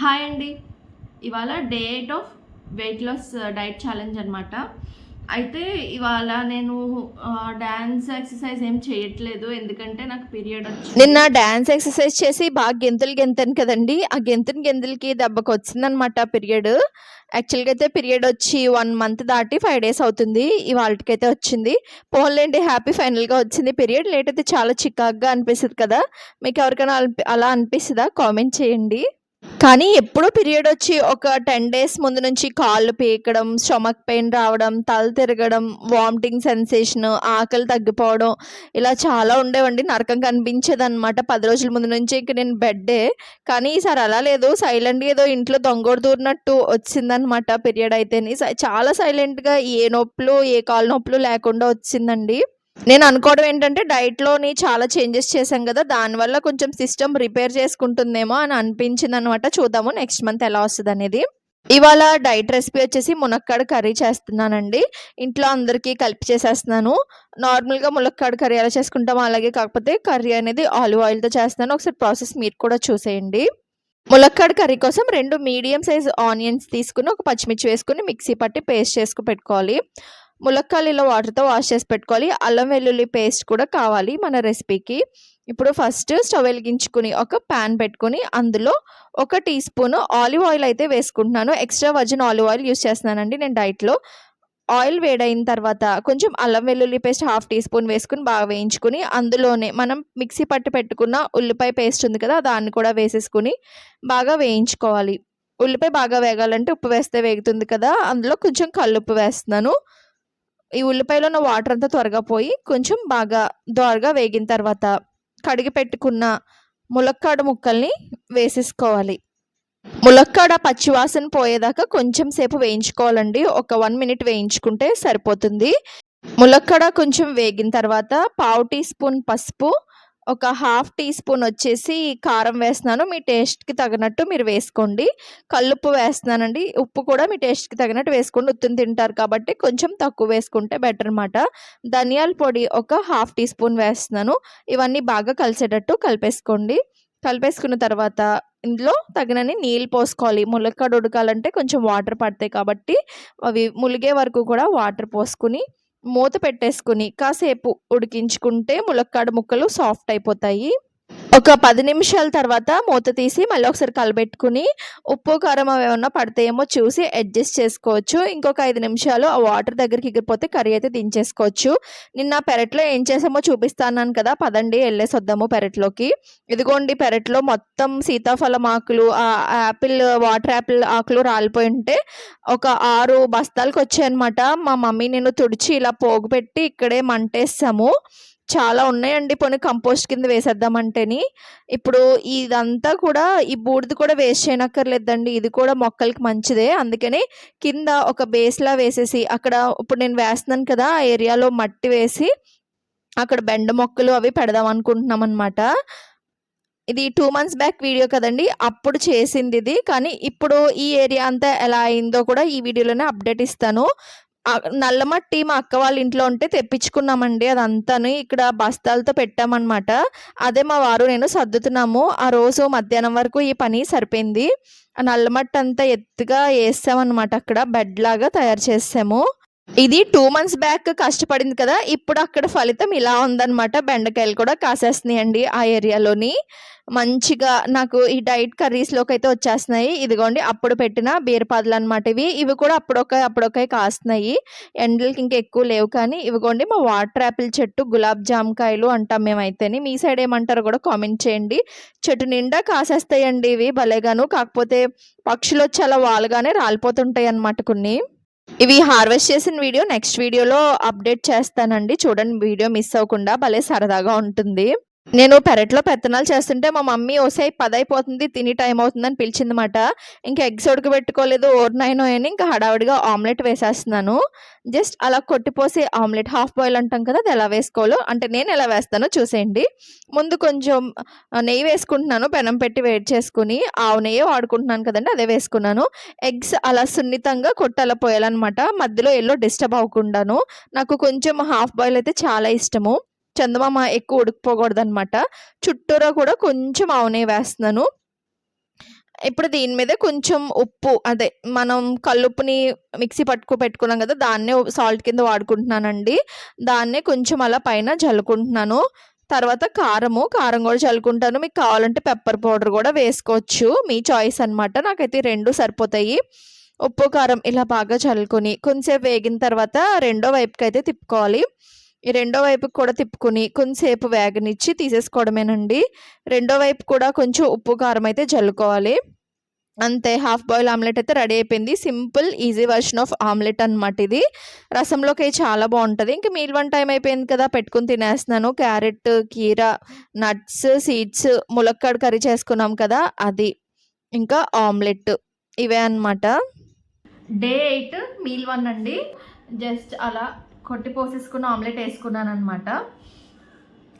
Hi అండి. ఇవాళ day eight of weight loss diet challenge అనమాట అయితే ఇవాళ నేను డ్యాన్స్ ఎక్సర్సైజ్ ఏం చేయట్లేదు. ఎందుకంటే నాకు పీరియడ్ వచ్చి నిన్న డాన్స్ ఎక్సర్సైజ్ చేసి బాగా గెంతులు గెంతాను కదండి. ఆ గెంతుని గెంతులకి దెబ్బకి వచ్చిందనమాట పీరియడ్. యాక్చువల్గా అయితే పీరియడ్ వచ్చి వన్ మంత్ దాటి ఫైవ్ డేస్ అవుతుంది. ఇవాళకైతే వచ్చింది. పోన్లేండి హ్యాపీ ఫైనల్గా వచ్చింది. పీరియడ్ లేట్ అయితే చాలా చికాగ్గా అనిపిస్తుంది కదా. మీకు ఎవరికైనా అలా అనిపిస్తుందా? కామెంట్ చేయండి. కానీ ఎప్పుడో పీరియడ్ వచ్చి ఒక టెన్ డేస్ ముందు నుంచి కాళ్ళు పీకడం స్టమక్ పెయిన్ రావడం తల తిరగడం వామిటింగ్ సెన్సేషన్ ఆకలి తగ్గిపోవడం ఇలా చాలా ఉండేవండి. నరకం కనిపించేది అనమాట పది రోజుల ముందు నుంచి ఇంక నేను బెడ్డే కానీ ఈసారి అలా లేదు. సైలెంట్గా ఏదో ఇంట్లో దొంగోడు దూరినట్టు వచ్చిందనమాట పీరియడ్ అయితేని. సై- చాలా సైలెంట్గా ఏ నొప్పులు ఏ కాలు నొప్పులు లేకుండా వచ్చిందండి. నేను అనుకోవడం ఏంటంటే డైట్లోని చాలా చేంజెస్ చేశాం కదా దానివల్ల కొంచెం సిస్టమ్ రిపేర్ చేసుకుంటుందేమో అని అనిపించింది అనమాట చూద్దాము నెక్స్ట్ మంత్ ఎలా వస్తుంది అనేది. ఇవాళ డైట్ రెసిపీ వచ్చేసి మునక్కాడ కర్రీ చేస్తున్నానండి. ఇంట్లో అందరికీ కలిపి చేసేస్తున్నాను. నార్మల్గా ములక్కాడ కర్రీ ఎలా చేసుకుంటామో అలాగే కాకపోతే కర్రీ అనేది ఆలివ్ ఆయిల్తో చేస్తున్నాను. ఒకసారి ప్రాసెస్ మీరు కూడా చూసేయండి. ములక్కాడ కర్రీ కోసం రెండు మీడియం సైజ్ ఆనియన్స్ తీసుకుని ఒక పచ్చిమిర్చి వేసుకుని మిక్సీ పట్టి పేస్ట్ చేసుకుని పెట్టుకోవాలి. ములక్కాయలు వాటర్తో వాష్ చేసి పెట్టుకోవాలి. అల్లం వెల్లుల్లి పేస్ట్ కూడా కావాలి మన రెసిపీకి. ఇప్పుడు ఫస్ట్ స్టవ్ వెలిగించుకుని ఒక ప్యాన్ పెట్టుకుని అందులో ఒక టీ స్పూన్ ఆలివ్ ఆయిల్ అయితే వేసుకుంటున్నాను. Extra virgin olive oil use చేస్తున్నానండి నేను డైట్లో. ఆయిల్ వేడైన తర్వాత కొంచెం అల్లం వెల్లుల్లి పేస్ట్ హాఫ్ టీ స్పూన్ వేసుకుని బాగా వేయించుకుని అందులోనే మనం మిక్సీ పట్టి పెట్టుకున్న ఉల్లిపాయ పేస్ట్ ఉంది కదా దాన్ని కూడా వేసేసుకుని బాగా వేయించుకోవాలి. ఉల్లిపాయ బాగా వేగాలంటే ఉప్పు వేస్తే వేగుతుంది కదా అందులో కొంచెం కల్లుప్పు వేస్తున్నాను. ఈ ఉల్లిపాయలో ఉన్న వాటర్ అంతా త్వరగా పోయి కొంచెం బాగా దోరగా వేగిన తర్వాత కడిగి పెట్టుకున్న ములక్కాడ ముక్కల్ని వేసేసుకోవాలి. ములక్కాడ పచ్చివాసన పోయేదాకా కొంచెం సేపు వేయించుకోవాలండి. ఒక వన్ మినిట్ వేయించుకుంటే సరిపోతుంది. ములక్కాడ కొంచెం వేగిన తర్వాత పావు టీ స్పూన్ పసుపు ఒక హాఫ్ టీ స్పూన్ వచ్చేసి కారం వేస్తున్నాను. మీ టేస్ట్కి తగినట్టు మీరు వేసుకోండి. కల్లుప్పు వేస్తున్నానండి. ఉప్పు కూడా మీ టేస్ట్కి తగినట్టు వేసుకోండి. ఉత్తుని తింటారు కాబట్టి కొంచెం తక్కువ వేసుకుంటే బెటర్ అనమాట ధనియాల పొడి ఒక హాఫ్ టీ స్పూన్ వేస్తున్నాను. ఇవన్నీ బాగా కలిసేటట్టు కలిపేసుకోండి. కలిపేసుకున్న తర్వాత ఇందులో తగినన్ని నీళ్ళు పోసుకోవాలి. ములక్కాడ ఉడకాలంటే కొంచెం వాటర్ పడతాయి కాబట్టి అవి ములిగే వరకు కూడా వాటర్ పోసుకుని మూత పెట్టేసుకుని కాసేపు ఉడికించుకుంటే ములక్కాడ ముక్కలు సాఫ్ట్ అయిపోతాయి. ఒక పది నిమిషాల తర్వాత మూత తీసి మళ్ళీ ఒకసారి కలబెట్టుకుని ఉప్పు కారం అవి ఏమన్నా పడతాయేమో చూసి అడ్జస్ట్ చేసుకోవచ్చు. ఇంకొక ఐదు నిమిషాలు ఆ వాటర్ దగ్గరికి ఎగిరిపోతే కర్రీ అయితే దించేసుకోవచ్చు. నిన్న పెరట్లో ఏం చేసామో చూపిస్తాను కదా పదండి వెళ్ళేసి వద్దాము పెరట్లోకి. ఇదిగోండి పెరట్లో మొత్తం సీతాఫలం ఆకులు ఆ యాపిల్ వాటర్ యాపిల్ ఆకులు రాలిపోయి ఉంటే ఒక ఆరు బస్తాలకు వచ్చాయన్నమాట. మా మమ్మీ నేను తుడిచి ఇలా పోగు పెట్టి ఇక్కడే మంటేస్తాము. చాలా ఉన్నాయండి. పోనీ కంపోస్ట్ కింద వేసేద్దామంటేని. ఇప్పుడు ఇదంతా కూడా ఈ బూడిద కూడా వేస్ట్ చేయనక్కర్లేదండి. ఇది కూడా మొక్కలకి మంచిదే. అందుకని కింద ఒక బేస్లా వేసేసి అక్కడ ఇప్పుడు నేను వేస్తున్నాను కదా ఆ ఏరియాలో మట్టి వేసి అక్కడ బెండ మొక్కలు అవి పెడదాం అనుకుంటున్నాం అనమాట ఇది టూ మంత్స్ బ్యాక్ వీడియో కదండి. అప్పుడు చేసింది ఇది. కానీ ఇప్పుడు ఈ ఏరియా అంతా ఎలా అయిందో కూడా ఈ వీడియోలోనే అప్డేట్ ఇస్తాను. నల్లమట్టి మా అక్క వాళ్ళ ఇంట్లో ఉంటే తెప్పించుకున్నామండి. అదంతాను ఇక్కడ బస్తాలతో పెట్టామన్నమాట. అదే మా వారు నేను సర్దుతున్నాము. ఆ రోజు మధ్యాహ్నం వరకు ఈ పని సరిపోయింది. నల్లమట్టి అంతా ఎత్తుగా వేసామన్నమాట అక్కడ బెడ్ లాగా తయారు చేసాము. ఇది టూ మంత్స్ బ్యాక్ కష్టపడింది కదా ఇప్పుడు అక్కడ ఫలితం ఇలా ఉందన్నమాట. బెండకాయలు కూడా కాసేస్తున్నాయండి ఆ ఏరియాలోని. మంచిగా నాకు ఈ డైట్ కర్రీస్లోకి అయితే వచ్చేస్తున్నాయి. ఇదిగోండి అప్పుడు పెట్టిన బీరపాదులు అనమాట ఇవి. ఇవి కూడా అప్పుడొక అప్పుడొక కాస్తున్నాయి. ఎండలకి ఇంకా ఎక్కువ లేవు కానీ ఇవిగోండి మా వాటర్ యాపిల్ చెట్టు గులాబ్ జామకాయలు అంటాం మేమైతేని. మీ సైడ్ ఏమంటారో కూడా కామెంట్ చేయండి. చెట్టు నిండా కాసేస్తాయండి ఇవి భలేగాను. కాకపోతే పక్షులు వచ్చి అలా వాలుగానే రాలిపోతుంటాయి అన్నమాట కొన్ని. ఇవి హార్వెస్ట్ చేసిన వీడియో. నెక్స్ట్ వీడియోలో అప్డేట్ చేస్తానండి. చూడండి వీడియో మిస్ అవ్వకుండా భలే సరదాగా ఉంటుంది. నేను పెరట్లో పెత్తనాలు చేస్తుంటే మా మమ్మీ ఓసే పదైపోతుంది తిని టైం అవుతుందని పిలిచిందన్నమాట. ఇంకా ఎగ్స్ ఉడకబెట్టుకోలేదు ఓర్నైనో అని ఇంకా హడావిడిగా ఆమ్లెట్ వేసేస్తున్నాను. జస్ట్ అలా కొట్టిపోసి ఆమ్లెట్ హాఫ్ బాయిల్ అంటాం కదా అది ఎలా వేసుకోవాలో అంటే నేను ఎలా వేస్తానో చూసేయండి. ముందు కొంచెం నెయ్యి వేసుకుంటున్నాను పెనం పెట్టి వేడి చేసుకుని ఆవు నెయ్యి వాడుకుంటున్నాను కదండి అదే వేసుకున్నాను. ఎగ్స్ అలా సున్నితంగా కొట్టాల పోయాలన్నమాట. మధ్యలో ఎల్లో డిస్టర్బ్ అవ్వకుండాను. నాకు కొంచెం హాఫ్ బాయిల్ అయితే చాలా ఇష్టము. చందమామ ఎక్కువ ఉడికిపోకూడదు అనమాట చుట్టూరా కూడా కొంచెం అవునే వేస్తున్నాను. ఇప్పుడు దీని మీద కొంచెం ఉప్పు అదే మనం కల్లుప్పుని మిక్సీ పట్టుకు పెట్టుకున్నాం కదా దాన్నే సాల్ట్ కింద వాడుకుంటున్నానండి. దాన్నే కొంచెం అలా పైన చల్లుకుంటున్నాను. తర్వాత కారము కారం కూడా చల్లుకుంటాను. మీకు కావాలంటే పెప్పర్ పౌడర్ కూడా వేసుకోవచ్చు. మీ చాయిస్ అనమాట నాకైతే రెండు సరిపోతాయి. ఉప్పు కారం ఇలా బాగా చల్లుకొని కొంచెంసేపు వేగిన తర్వాత రెండో వైపుకి అయితే తిప్పుకోవాలి. ఈ రెండో వైపుకి కూడా తిప్పుకుని కొంచెంసేపు వేగనిచ్చి తీసేసుకోవడమేనండి. రెండో వైపు కూడా కొంచెం ఉప్పు కారం అయితే జల్లుకోవాలి. అంతే హాఫ్ బాయిల్ ఆమ్లెట్ అయితే రెడీ అయిపోయింది. Simple easy version of omelette అనమాట ఇది. రసంలోకి చాలా బాగుంటుంది. ఇంకా మీల్ వన్ టైం అయిపోయింది కదా పెట్టుకుని తినేస్తున్నాను. క్యారెట్ కీర నట్స్ సీడ్స్ ములక్కాడ కర్రీ చేసుకున్నాం కదా అది. ఇంకా ఆమ్లెట్ ఇవే అన్నమాట. డే ఎయిట్ మీల్ వన్ అండి. జస్ట్ అలా కొట్టి పోసేసుకున్న ఆమ్లెట్ వేసుకున్నాను అనమాట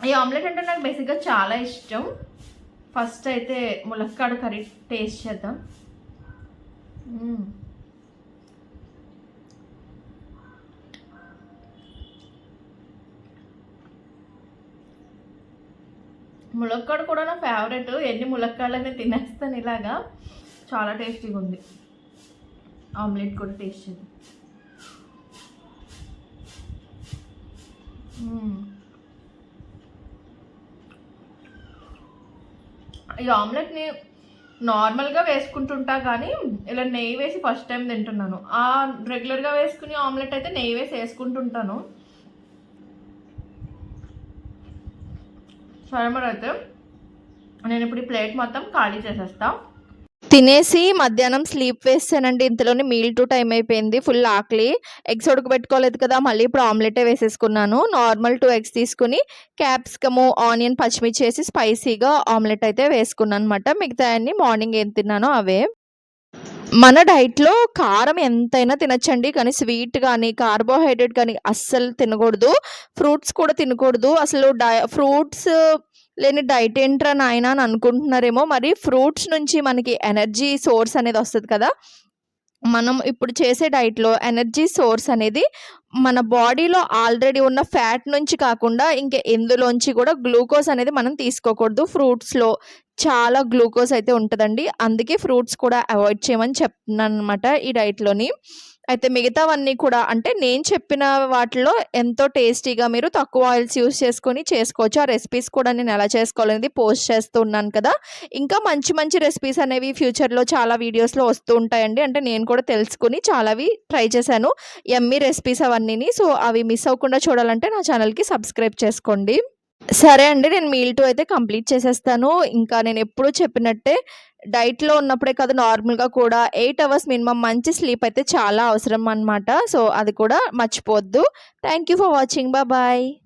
ఈ ఆమ్లెట్ అంటే నాకు బేసిక్గా చాలా ఇష్టం. ఫస్ట్ అయితే ములక్కాడ కర్రీ టేస్ట్ చేద్దాం. ములక్కాడు ములక్కాడ కూడా నా ఫేవరెట్. ఎన్ని ములక్కాడలనే తినేస్తాను ఇలాగా. చాలా టేస్టీగా ఉంది ఆమ్లెట్ కూడా టేస్ట్ చేద్దాం. ఈ ఆమ్లెట్ని నార్మల్గా వేసుకుంటుంటా కానీ ఇలా నెయ్యి వేసి ఫస్ట్ టైం తింటున్నాను. ఆ రెగ్యులర్గా వేసుకునే ఆమ్లెట్ అయితే నెయ్యి వేసి వేసుకుంటుంటాను. సరే మరి అయితే నేను ఇప్పుడు ఈ ప్లేట్ మొత్తం ఖాళీ చేసేస్తాను తినేసి మధ్యాహ్నం స్లీప్ వేసానండి ఇంతలోనే మీల్ టు టైం అయిపోయింది. ఫుల్ ఆకలి. ఎగ్స్ ఉడకబెట్టుకోలేదు కదా మళ్ళీ ఇప్పుడు ఆమ్లెటే వేసేసుకున్నాను. నార్మల్ టూ ఎగ్స్ తీసుకుని క్యాప్సికము ఆనియన్ పచ్చిమిర్చి వేసి స్పైసీగా ఆమ్లెట్ అయితే వేసుకున్నాను అనమాట మిగతా అన్ని మార్నింగ్ ఏం తిన్నానో అవే. మన డైట్లో కారం ఎంతైనా తినచ్చండి. కానీ స్వీట్ కానీ కార్బోహైడ్రేట్ కానీ అస్సలు తినకూడదు. ఫ్రూట్స్ కూడా తినకూడదు. అసలు డై ఫ్రూట్స్ లేని డైట్ ఏంట్రా నాయన అని అనుకుంటున్నారేమో. మరి ఫ్రూట్స్ నుంచి మనకి ఎనర్జీ సోర్స్ అనేది వస్తుంది కదా. మనం ఇప్పుడు చేసే డైట్లో ఎనర్జీ సోర్స్ అనేది మన బాడీలో ఆల్రెడీ ఉన్న ఫ్యాట్ నుంచి కాకుండా ఇంకా ఎందులోంచి కూడా గ్లూకోజ్ అనేది మనం తీసుకోకూడదు. ఫ్రూట్స్లో చాలా గ్లూకోజ్ అయితే ఉంటుందండి. అందుకే ఫ్రూట్స్ కూడా అవాయిడ్ చేయమని చెప్తున్నాను అనమాట ఈ డైట్లోని. అయితే మిగతావన్నీ కూడా అంటే నేను చెప్పిన వాటిలో ఎంతో టేస్టీగా మీరు తక్కువ ఆయిల్స్ యూస్ చేసుకొని చేసుకోవచ్చు. ఆ రెసిపీస్ కూడా నేను ఎలా చేసుకోవాలనేది పోస్ట్ చేస్తూ ఉన్నాను కదా. ఇంకా మంచి మంచి రెసిపీస్ అనేవి ఫ్యూచర్లో చాలా వీడియోస్లో వస్తూ ఉంటాయండి. అంటే నేను కూడా తెలుసుకుని చాలావి ట్రై చేశాను. ఎమ్మీ రెసిపీస్ అవన్నీని. సో అవి మిస్ అవ్వకుండా చూడాలంటే నా ఛానల్కి సబ్స్క్రైబ్ చేసుకోండి. సరే అండి నేను మీల్ టూ అయితే కంప్లీట్ చేసేస్తాను. ఇంకా నేను ఎప్పుడూ చెప్పినట్టే డైట్లో ఉన్నప్పుడే కాదు నార్మల్గా కూడా ఎయిట్ అవర్స్ మినిమం మంచి స్లీప్ అయితే చాలా అవసరం అనమాట సో అది కూడా మర్చిపోవద్దు. Thank you for watching bye